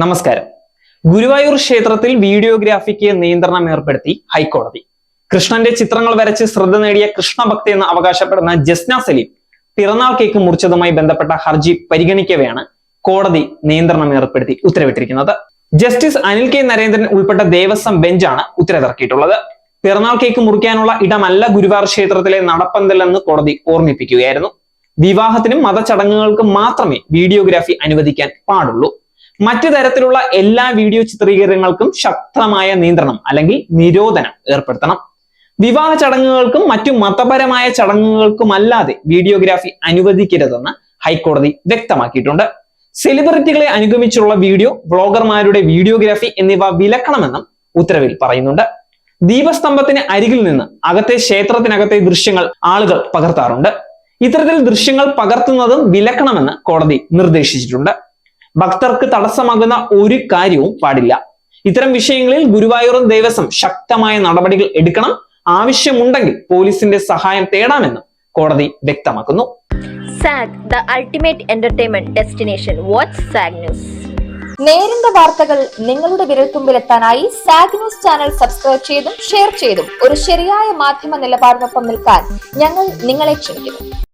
നമസ്കാരം. ഗുരുവായൂർ ക്ഷേത്രത്തിൽ വീഡിയോഗ്രാഫിക്ക് നിയന്ത്രണം ഏർപ്പെടുത്തി ഹൈക്കോടതി. കൃഷ്ണന്റെ ചിത്രങ്ങൾ വരച്ച് ശ്രദ്ധ നേടിയ കൃഷ്ണഭക്തി എന്ന് അവകാശപ്പെടുന്ന ജസ്ന സലീം പിറന്നാൾ കേക്ക് മുറിച്ചതുമായി ബന്ധപ്പെട്ട ഹർജി പരിഗണിക്കവെയാണ് കോടതി നിയന്ത്രണം ഏർപ്പെടുത്തി ഉത്തരവിട്ടിരിക്കുന്നത്. ജസ്റ്റിസ് അനിൽ കെ നരേന്ദ്രൻ ഉൾപ്പെട്ട ദേവസ്വം ബെഞ്ചാണ് ഉത്തരവിറക്കിയിട്ടുള്ളത്. പിറന്നാൾ കേക്ക് മുറിക്കാനുള്ള ഇടമല്ല ഗുരുവായൂർ ക്ഷേത്രത്തിലെ നടപ്പന്തലെന്ന് കോടതി ഓർമ്മിപ്പിക്കുകയായിരുന്നു. വിവാഹത്തിനും മതചടങ്ങുകൾക്കും മാത്രമേ വീഡിയോഗ്രാഫി അനുവദിക്കാൻ പാടുള്ളൂ. മറ്റു തരത്തിലുള്ള എല്ലാ വീഡിയോ ചിത്രീകരണങ്ങൾക്കും ശക്തമായ നിയന്ത്രണം അല്ലെങ്കിൽ നിരോധനം ഏർപ്പെടുത്തണം. വിവാഹ ചടങ്ങുകൾക്കും മറ്റു മതപരമായ ചടങ്ങുകൾക്കുമല്ലാതെ വീഡിയോഗ്രാഫി അനുവദിക്കരുതെന്ന് ഹൈക്കോടതി വ്യക്തമാക്കിയിട്ടുണ്ട്. സെലിബ്രിറ്റികളെ അനുഗമിച്ചുള്ള വീഡിയോ വ്ളോഗർമാരുടെ വീഡിയോഗ്രാഫി എന്നിവ വിലക്കണമെന്നും ഉത്തരവിൽ പറയുന്നുണ്ട്. ദീപസ്തംഭത്തിന് അരികിൽ നിന്ന് അകത്തെ ക്ഷേത്രത്തിനകത്തെ ദൃശ്യങ്ങൾ ആളുകൾ പകർത്താറുണ്ട്. ഇത്തരത്തിൽ ദൃശ്യങ്ങൾ പകർത്തുന്നതും വിലക്കണമെന്ന് കോടതി നിർദ്ദേശിച്ചിട്ടുണ്ട്. ഭക്തർക്ക് തടസ്സമാകുന്ന ഒരു കാര്യവും പാടില്ല. ഇത്തരം വിഷയങ്ങളിൽ ഗുരുവായൂർ ദേവസ്വം ശക്തമായ നടപടികൾ എടുക്കണം. ആവശ്യമുണ്ടെങ്കിൽ പോലീസിന്റെ സഹായം തേടാമെന്നും കോടതി വ്യക്തമാക്കുന്നു. Sag the ultimate entertainment destination. Watch Sag news. നേരിന്റെ വാർത്തകൾ നിങ്ങളുടെ വിരൽത്തുമ്പിലെത്താനായി സാഗ് ന്യൂസ് ചാനൽ സബ്സ്ക്രൈബ് ചെയ്തും ഷെയർ ചെയ്തും ഒരു ശരിയായ മാധ്യമ നിലപാടിനൊപ്പം നിൽക്കാൻ ഞങ്ങൾ നിങ്ങളെ ക്ഷണിക്കുന്നു.